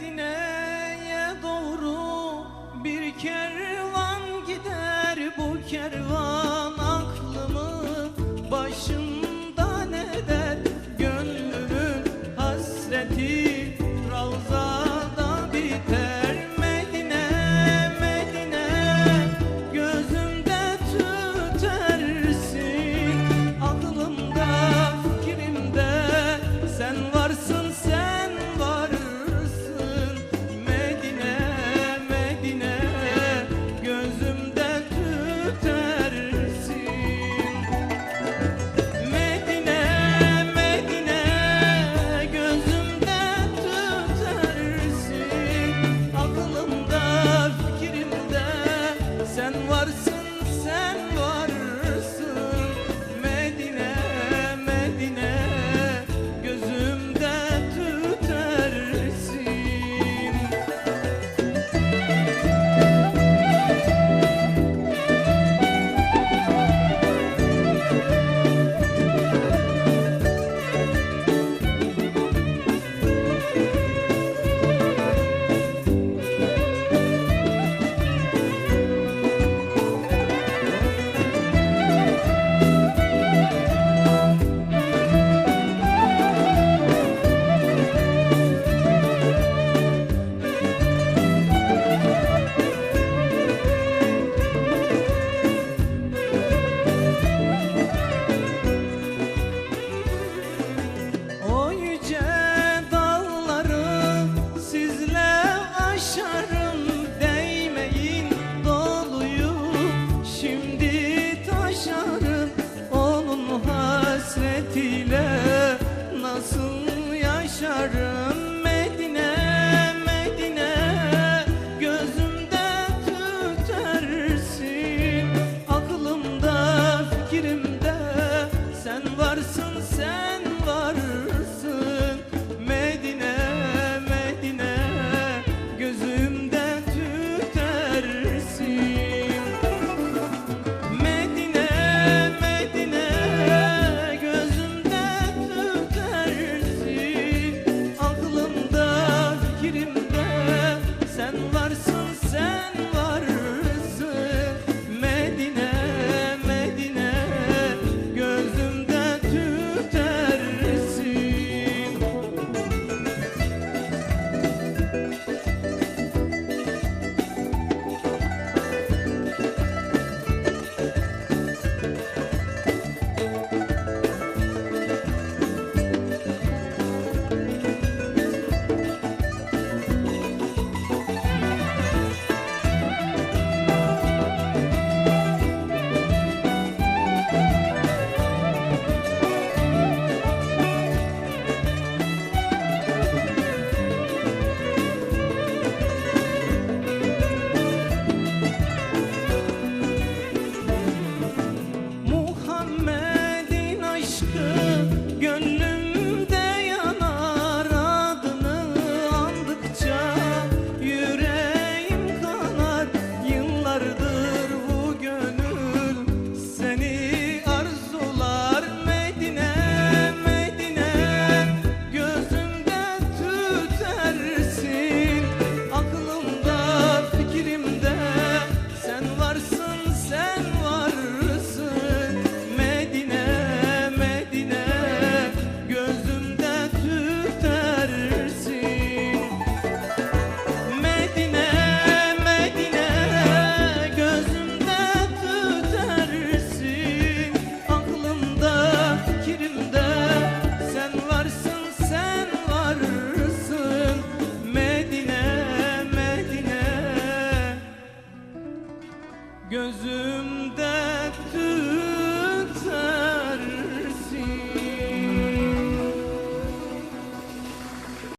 Medine'ye doğru bir kervan gider bu kervan Gözümde tüm